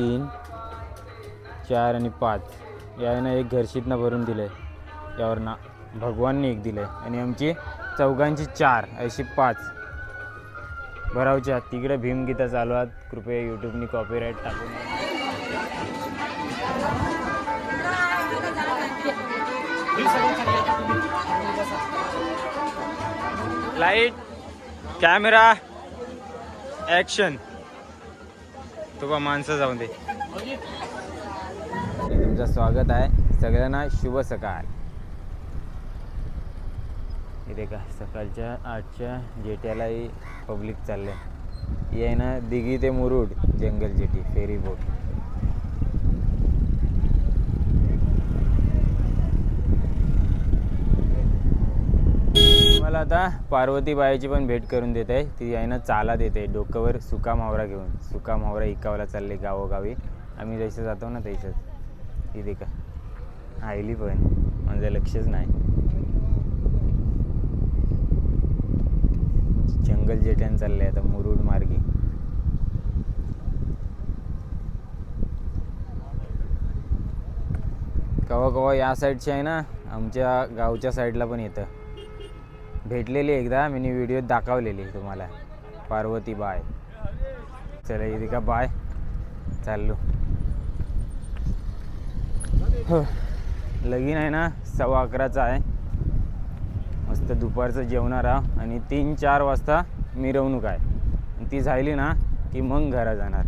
तीन चार आणि पाच. यानं एक घरशीतनं भरून दिलं आहे यावरनं भगवानने एक दिलं आहे आणि आमची चौघांची चार अशी पाच. भरावच्या. तिकडे भीमगीता चालू आहेत. कृपया यूट्यूबनी कॉपीराईट टाकून लाइट कॅमेरा ॲक्शन तुका माणसं जाऊन दे. तुमचं स्वागत आहे सगळ्यांना शुभ सकाळ. इथे का सकाळच्या आठच्या जेट्यालाही पब्लिक चाललंय. ही आहे ना दिघी ते मुरुड जंगल जेटी फेरी बोट आता पार्वती बाईची पण भेट करून देत. आहे ती आहे ना चाला देते डोक्यावर सुका मावरा घेऊन. सुका मावरा इकावला चालले गावोगावी. आम्ही जसं जातो ना तसंच. इथे का आईली पण. माझं लक्षच नाही. जंगल जेट्यान चालले आता मुरुड मार्गी. कवा कवा या साईडची आहे ना आमच्या गावच्या साईडला पण येतं. भेटलेली एकदा मी व्हिडिओ दाखवलेली तुम्हाला. पार्वती बाय. चला इथे का बाय? चाललो. हो. लगीन आहे ना सव्वा अकराचा आहे. मस्त दुपारचं जेवणार आहो. आणि तीन चार वाजता मिरवणूक आहे. आणि ती झाली ना की मग घरा जाणार.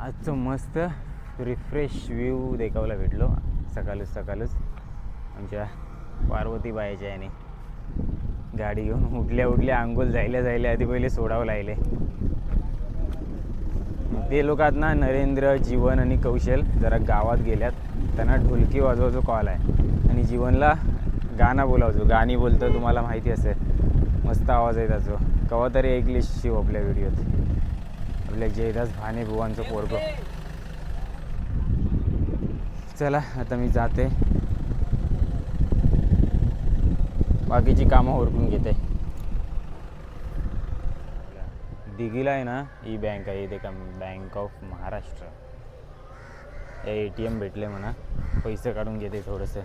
आजचं मस्त रिफ्रेश व्ह्यू देखावला भेटलो. सकाळच सकाळच. आमच्या पार्वतीबाईच्या याने गाडी घेऊन उठल्या उठल्या आंघोळ जायला जायला आधी पहिले सोडावं लागले. ते लोक आहेत ना नरेंद्र जीवन आणि कौशल जरा गावात गेल्यात. त्यांना ढोलकी वाजवायचो कॉल आहे. आणि जीवनला गाणं बोलावचो. गाणी बोलतो तुम्हाला माहिती असेल. मस्त आवाज आहे त्याचो. कवा तरी ऐकली शिव आपल्या व्हिडिओत आपल्या जयदास भाने बुवांचं पोरगं. चला आता मी जाते. बाकीची कामं ओरकून घेते. दिघीला आहे ना ही बँक आहे इथे का बँक ऑफ महाराष्ट्र या ए टी एम भेटले म्हणा पैसे काढून घेते थोडंसं.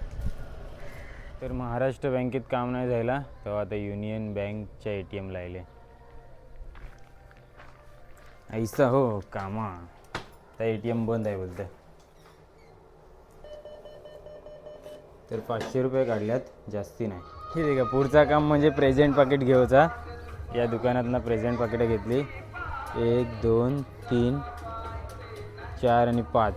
तर महाराष्ट्र बँकेत काम नाही झाला तेव्हा आता युनियन बँकच्या ए टी एमला आले. ऐसा हो कामा. आता ए टी एम बंद आहे बोलतं तर पाचशे रुपये काढल्यात जास्ती नाही. ठीक आहे का पुढचा काम म्हणजे प्रेझेंट पाकिट घेऊचा. या दुकानातनं प्रेझेंट पाकिटं घेतली. एक दोन तीन चार आणि पाच.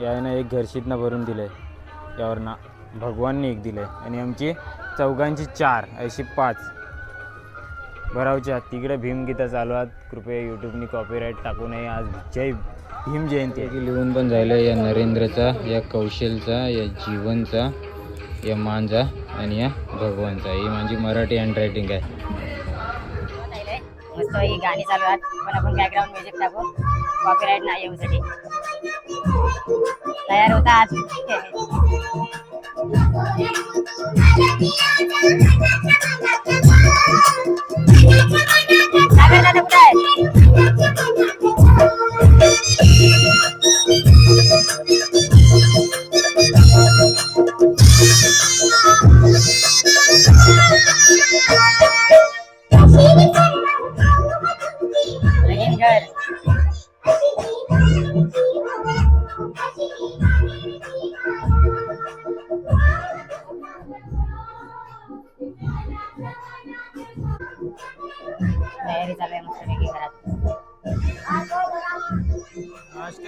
यानं एक घरशीतनं भरून दिलं आहे यावर ना भगवानने एक दिलं आहे आणि आमची चौघांची चार अशी पाच. भरावच्या. तिकडे भीमगीता चालू आहेत. कृपया यूट्यूबनी कॉपीराईट टाकू नये. आज जय भीम जयंती. आहे लिहून पण झालं या नरेंद्रचा या कौशलचा या जीवनचा या मांजा आणि या भगवानचा ही माझी मराठी हँडरायटिंग आहे. मस्त ही गाणी चालू आहेत. पण आपण बॅकग्राऊंड म्युझिक टाकू. कॉपीराईट नाही येऊसाठी तयार होता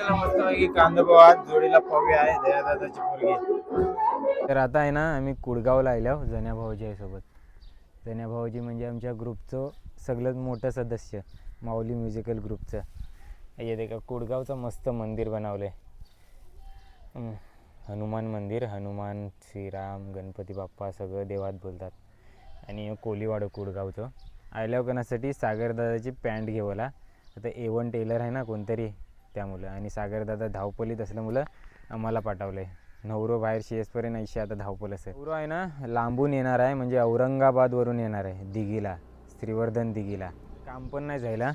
त्याला मस्तपैकी कांदा पोहा जोडीला पवे आहे दयादादाची मुलगी तर आता आहे ना आम्ही कुडगावला आलो जन्या भाऊजी आहे सोबत. जन्या भाऊजी म्हणजे आमच्या ग्रुपचं सगळ्यात मोठं सदस्य माऊली म्युझिकल ग्रुपचं. येते का कुडगावचं मस्त मंदिर बनवलं आहे हनुमान मंदिर हनुमान श्रीराम गणपती बाप्पा सगळं देवात बोलतात. आणि कोलीवाडं कुडगावचं. आयल्यावकनासाठी सागरदादाची पॅन्ट घेवला आता ए वन टेलर आहे ना कोणतरी त्यामुळं आणि सागरदादा धावपलीत असल्यामुळं आम्हाला पाठवलं आहे नवरो बाहेर शेसपर्यंत ऐंशी आता धावपल असं. नवरो आहे ना? लांबून येणार आहे म्हणजे औरंगाबादवरून येणार आहे दिघीला श्रीवर्धन दिघीला. काम पण नाही जायला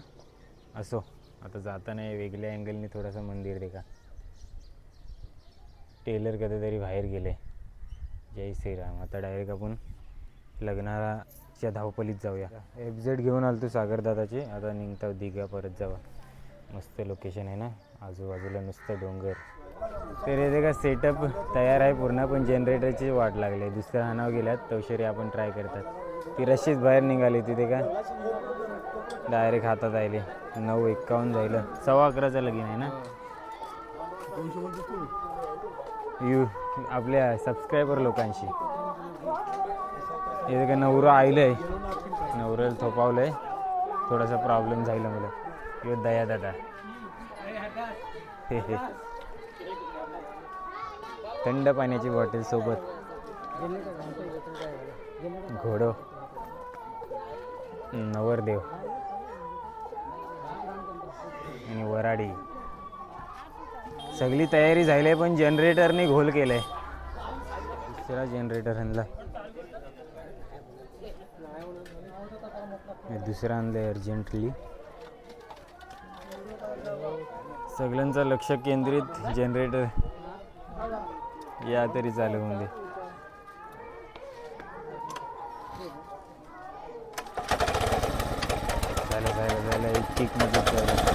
असो आता जाताना वेगळ्या अँगलने थोडंसं मंदिर देखा. टेलर कधीतरी बाहेर गेले. जय श्रीराम. आता डायरेक्ट आपण लग्नाच्या धावपलीत जाऊया. एफ झेड घेऊन आलो तू सागरदादाची आता निघता दिघा परत जावा. मस्त लोकेशन आहे ना? आजूबाजूला नुसतं डोंगर. तर हे का सेटअप तयार आहे पूर्ण पण जनरेटरची वाट लागली. दुसऱ्या हानाव गेल्यात तवशेरी आपण ट्राय करतात. ती रशीच बाहेर निघाली तिथे का? डायरेक्ट हातात आली नऊ एक्कावन्न जायला. सव्वा अकराचं लगीन आहे ना? यू आपल्या सबस्क्रायबर लोकांशी. हे का नवरं आहे नवऱ्याला आहे थोडासा प्रॉब्लेम झाला मला. यो दया दादा। थंड पाण्याची बॉटल सोबत घोडो नवरदेव आणि वराडी। सगळी तयारी झाली पण जनरेटरने घोल केलाय। दुसरा जनरेटर आणला। दुसरा दुसरं आणलंय अर्जंटली। सगळ्यांचं लक्ष केंद्रित जनरेटर या तरी चालू होऊन दे. झालं झालं झालं. एक किकमध्ये झालं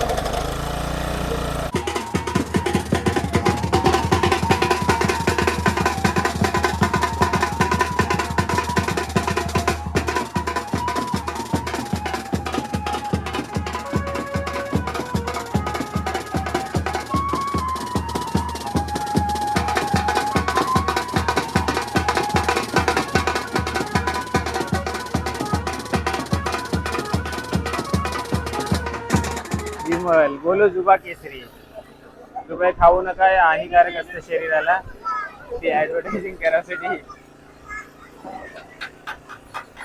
विमल बोलो जुबा केसरी. जुबे खाऊ नका हानिकारक असतं शरीराला. ते ऍडव्हर्टायझिंग करायसाठी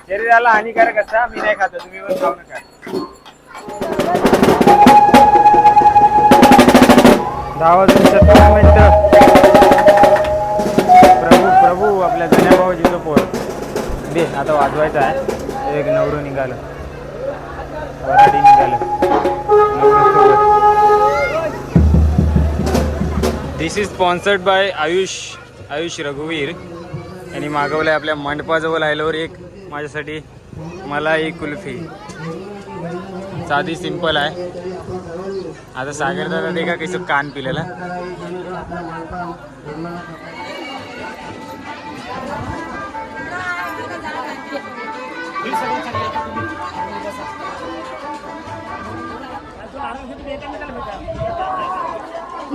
शरीराला हानिकारक असता मी नाही खातो तुम्ही पण खाऊ नका. दहा वाजून सत्तर प्रभू प्रभू आपल्या जुन्या भाऊजीचं पोर. दे आता वाजवायचं आहे. एक नवरू निघालं. वराडी निघालं. This is sponsored by Ayush Ayush रघुवीर यांनी मागवलं आहे आपल्या मंडपाजवळ आल्यावर एक माझ्यासाठी मला एक कुल्फी. साधी सिंपल आहे. आता सागर दादा ते का कसं कान पिलेला.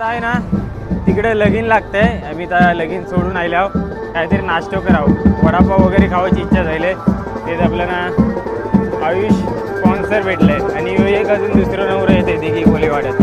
आता आहे ना तिकडे लगीन लागतंय. आम्ही त्या लगीन सोडून आल्याव काहीतरी नाश्तो करावं. वडापाव वगैरे खावायची इच्छा झाली तेच आपल्याला आयुष स्पॉन्सर भेटलंय. आणि एक अजून दुसरं नवरं येते दिघी कोलीवाड्यात.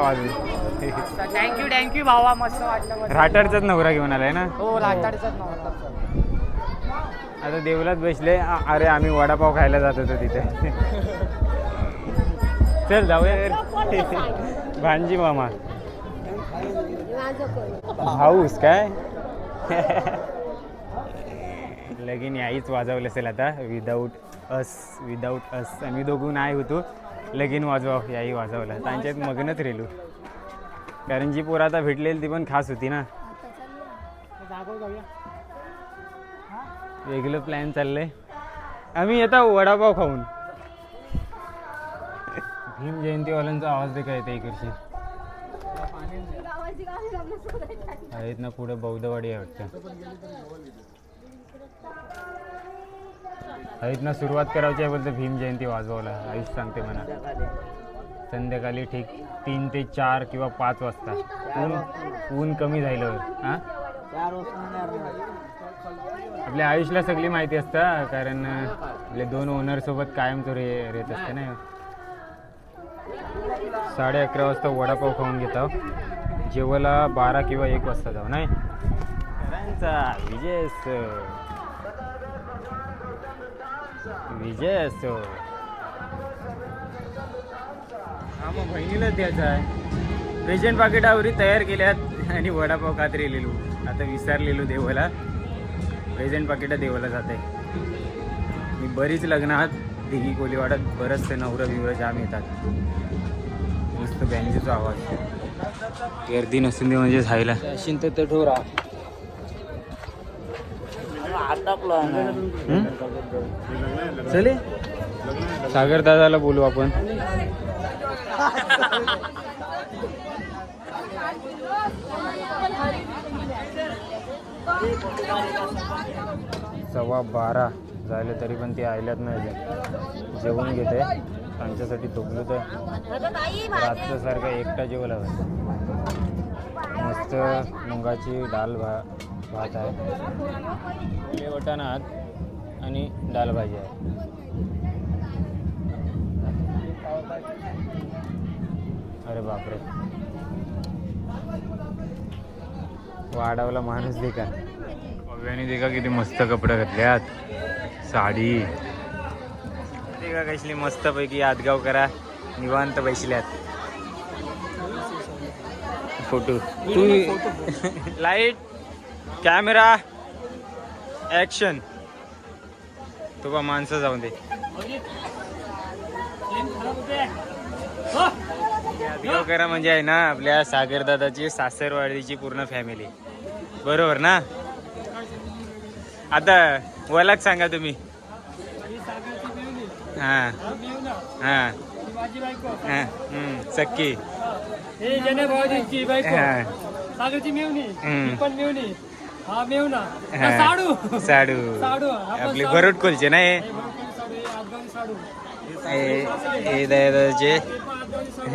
वाटलं वाजून थँक्यू थँक्यू भावा मस्त वाटलं. राठारचाच नवरा घेऊन आलाय ना? हो लाटाडीचाच नव्हता आता देवलात बसले. अरे आम्ही वडापाव खायला जात होतो तिथे. चल जाऊया. भांजी मामा. भाऊस काय? लगीन याहीच वाजवलं असेल आता. विदाऊट अस विदाऊट अस आम्ही दोघं नाही होतो. लगीन वाजवा याही वाजवला. त्यांच्यात मग्नच रेलो कारण जी पोरं आता भेटलेली ती पण खास होती ना. वेगळं प्लॅन चाललंय. आम्ही येता वडापाव खाऊन. भीम जयंतीवाल्यांचा आवाज देखा काय येते इकडची. आहेत ना पुढे बौद्धवाडी आहे वाटतं. आहेत सुरुवात करायची आहे बोलतं भीम जयंती वाजवायला आयुष सांगते म्हणा संध्याकाळी ठीक तीन ते चार किंवा पाच वाजता. ऊन ऊन कमी झालं. हां? आपल्या आयुषला सगळी माहिती असतं कारण आपले दोन ओनरसोबत कायम तो रे रेत असते ना. साडे अकरा वाजता वडापाव खाऊन घेतो. जेवायला बारा किंवा एक वाजता जाऊ नाही? करांचा विजय असो. विजय असो हा मग बहिणीलाच द्यायचा आहे. प्रेझेंट पाकिटावरी तयार केल्यात आणि वडापाव खात रेलेलो आता विसरलेलो देवाला. प्रेझेंट पाकिटं देवाला जाते मी बरीच लग्नात दिघी कोलीवाडात बरंचसे नवरं बिवरं जाम येतात. मस्त बँजेचा आवाज. गर्दी नसून दे म्हणजे झायला. शिंत ते ठोरा चले. सागर दादाला बोलू आपण. सव्वा बारा झाले तरी पण ती आयल्यात नाही जेवण जेवून घेते. त्यांच्यासाठी तोगलो तर रात्र एकटा जेवला मस्त मुंगाची डाल भा भात आहे. वटाणा भात आणि डाल भाजी आहे. अरे बापरे. वाडावला माणूस दे का पव्याने दे का किती मस्त कपडे घातल्यात. साडी. दे का कसली मस्त पैकी यादगाव करा. निवांत बैसल्यात. फोटो. तू लाइट. कॅमेरा ऍक्शन तो बा माणसं जाऊन दे. करा म्हणजे आहे ना आपल्या सागरदादाची सासरवाडीची पूर्ण फॅमिली बरोबर ना? आता वलाच सांगा तुम्ही. हां. हां. हां हम्म, सक्की. हे हां मेवना हां. साडू. साडू. साडू, आपण आपली साडू. बरोटकोलचे ना हे हे साडू हे आदगावची साडू. हे- हे दादाचे हे पण आदगावची साडू.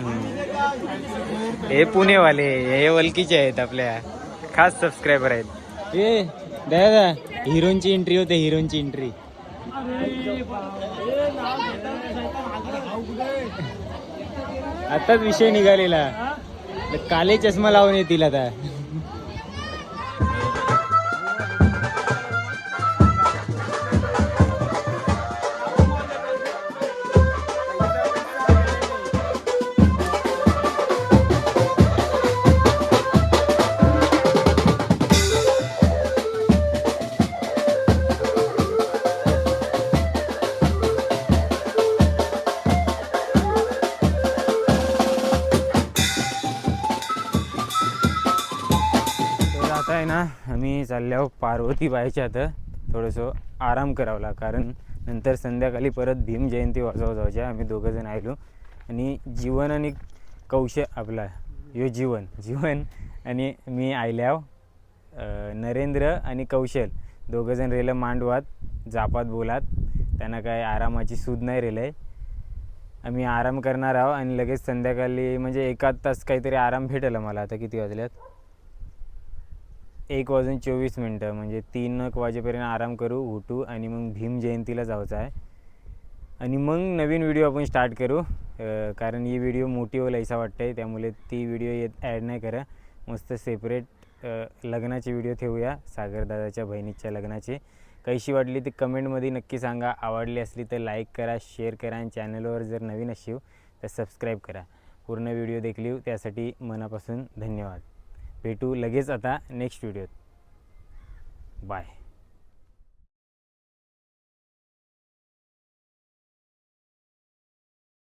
हम्म. हे पुणेवाले हे वलकीचे आहेत आपल्या. खास सबस्क्रायबर आहेत. हे दादा हिरोची एंट्री होते हिरोची एंट्री अरे बाप हे नाव घेताना शैतान हागला खाऊ कुठे? आताच विषय निघालेला. हा? काले चष्मा लावून येतील आता. पार्वती बाईच्या आता थोडंसं आराम करावला कारण नंतर संध्याकाळी परत भीम जयंती वाजवा जायचे आम्ही दोघं जण आलो आणि जीवन आणि कौश आपला यो जीवन जीवन आणि मी आयल्याव नरेंद्र आणि कौशल दोघं जण रेलं मांडवात जापात बोलात. त्यांना काय आरामाची सूद नाही रेलं आहे आम्ही आराम करणार आहोत आणि लगेच संध्याकाळी म्हणजे एकाच तास काहीतरी आराम भेटेल मला. आता किती वाजल्यात? एक वाजून चोवीस मिनटं म्हणजे तीन एक वाजेपर्यंत आराम करू उठू आणि मग भीम जयंतीला जायचं आहे. आणि मग नवीन व्हिडिओ आपण स्टार्ट करू. कारण ही व्हिडिओ मोठी होईल ऐसा वाटतंय. त्यामुळे ती व्हिडिओ येत ॲड नाही करा. मस्त सेपरेट लग्नाचे व्हिडिओ ठेवूया. सागरदादाच्या बहिणीच्या लग्नाचे. कशी वाटली ती कमेंटमध्ये नक्की सांगा. आवडली असली तर लाईक करा शेअर करा आणि चॅनलवर जर नवीन असाल तर सबस्क्राईब करा. पूर्ण व्हिडिओ देखील त्यासाठी मनापासून धन्यवाद. भेटू लगेच आता नेक्स्ट व्हिडिओत. बाय.